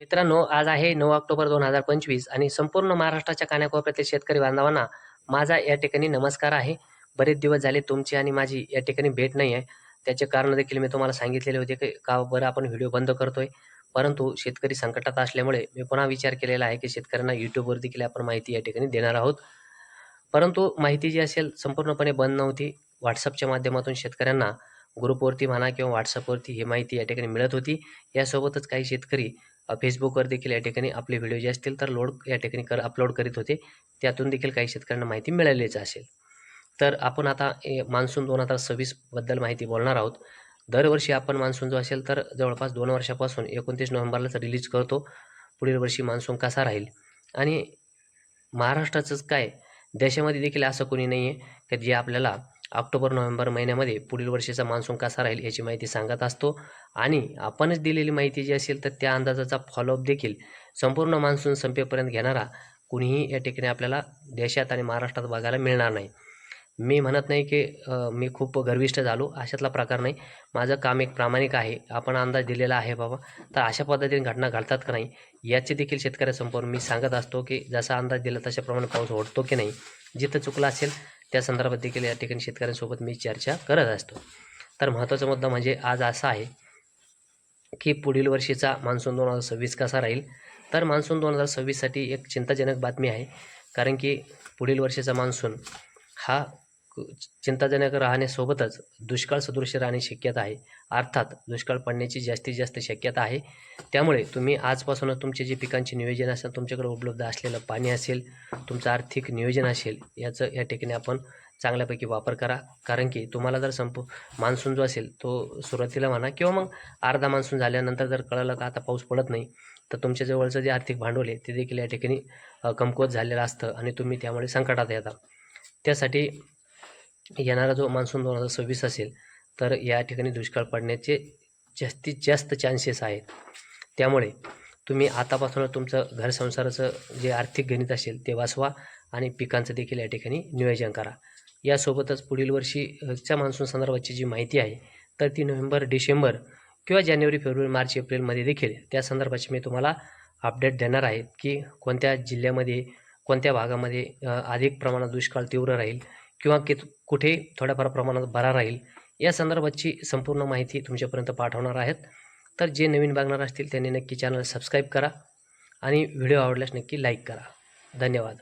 मित्रांनो आज आहे नऊ ऑक्टोबर दोन हजार पंचवीस आणि संपूर्ण महाराष्ट्राच्या कानाकोपऱ्यातील शेतकरी बांधवांना माझा या ठिकाणी नमस्कार आहे. बरेच दिवस झाले तुमची आणि माझी या ठिकाणी भेट नाही आहे. त्याचे कारण देखील मी तुम्हाला सांगितलेले होते की का बरं आपण व्हिडिओ बंद करतोय. परंतु शेतकरी संकटात असल्यामुळे मी पुन्हा विचार केलेला आहे की शेतकऱ्यांना यूट्यूबवर देखील आपण माहिती या ठिकाणी देणार आहोत. परंतु माहिती जी असेल संपूर्णपणे बंद नव्हती. व्हॉट्सअपच्या माध्यमातून शेतकऱ्यांना ग्रुपवरती म्हणा किंवा व्हॉट्सअपवरती ही माहिती या ठिकाणी मिळत होती. यासोबतच काही शेतकरी फेसबुकवर देखील या ठिकाणी आपले व्हिडिओ जे असतील तर लोड या ठिकाणी कर अपलोड करीत होते. त्यातून देखील काही शेतकऱ्यांना माहिती मिळालीच असेल. तर आपण आता ए, मान्सून दोन हजार सव्वीसबद्दल माहिती बोलणार आहोत. दरवर्षी आपण मान्सून जो असेल तर जवळपास दोन वर्षापासून एकोणतीस नोव्हेंबरलाच रिलीज करतो. पुढील वर्षी मान्सून कसा राहील? आणि महाराष्ट्राचंच काय? देशामध्ये देखील असं कोणी नाही आहे की जे आपल्याला ऑक्टोबर नोव्हेंबर महिन्यामध्ये पुढील वर्षीचा मान्सून कसा राहील याची माहिती सांगत असतो. आणि आपणच दिलेली माहिती जी असेल तर त्या अंदाजाचा फॉलोअप देखील संपूर्ण मान्सून संपेपर्यंत घेणारा कुणीही या ठिकाणी आपल्याला देशात आणि महाराष्ट्रात बघायला मिळणार नाही. मी म्हणत नाही की मी खूप गर्विष्ठ झालो अशातला प्रकार नाही. माझं काम एक प्रामाणिक आहे आपण अंदाज दिलेला आहे बाबा. तर अशा पद्धतीने घटना घडतात का नाही याचे देखील शेतकऱ्यासमोर मी सांगत असतो की जसा अंदाज दिला तशाप्रमाणे पाऊस ओढतो की नाही. जिथं चुकलं असेल त्या संदर्भात देखील या ठिकाणी शेतकऱ्यांसोबत मी चर्चा करत असतो. तर महत्त्वाचा मुद्दा म्हणजे आज असा आहे की पुढील वर्षीचा मान्सून दोन हजार सव्वीस कसा राहील? तर मान्सून दोन हजार सव्वीससाठी एक चिंताजनक बातमी आहे. कारण की पुढील वर्षीचा मान्सून हा चिंताजनक राहण्यासोबतच दुष्काळ सदृश राहणे शक्यता आहे. अर्थात दुष्काळ पडण्याची जास्तीत जास्त शक्यता आहे. त्यामुळे तुम्ही आजपासूनच तुमचे जे पिकांचे नियोजन असेल तुमच्याकडे उपलब्ध असलेलं पाणी असेल तुमचं आर्थिक नियोजन असेल याचं या ठिकाणी आपण चांगल्यापैकी वापर करा. कारण की तुम्हाला जर संपू मान्सून जो असेल तो सुरुवातीला म्हणा किंवा मग अर्धा मान्सून झाल्यानंतर जर कळलं का आता पाऊस पडत नाही तर तुमच्या जवळचं जे आर्थिक भांडवल आहे ते देखील या ठिकाणी कमकुवत झालेलं असतं आणि तुम्ही त्यामुळे संकटात येता. त्यासाठी येणारा जो मान्सून दोन हजार सव्वीस असेल तर या ठिकाणी दुष्काळ पडण्याचे जास्तीत जास्त चान्सेस आहेत. त्यामुळे तुम्ही आतापासून तुमचं घर संसाराचं जे आर्थिक गणित असेल ते वाचवा आणि पिकांचं देखील या ठिकाणी नियोजन करा. यासोबतच पुढील वर्षीच्या मान्सून संदर्भाची जी माहिती आहे तर ती नोव्हेंबर डिसेंबर किंवा जानेवारी फेब्रुवारी मार्च एप्रिलमध्ये देखील त्या संदर्भाची मी तुम्हाला अपडेट देणार आहे की कोणत्या जिल्ह्यामध्ये कोणत्या भागामध्ये अधिक प्रमाणात दुष्काळ तीव्र राहील किंवा की कुठे थोड्याफार प्रमाणात भरा राहील या संदर्भाची संपूर्ण माहिती तुमच्यापर्यंत पाठवणार आहेत. तर जे नवीन बघणार असतील त्यांनी नक्की चॅनल सबस्क्राईब करा आणि व्हिडिओ आवडल्यास नक्की लाईक करा. धन्यवाद.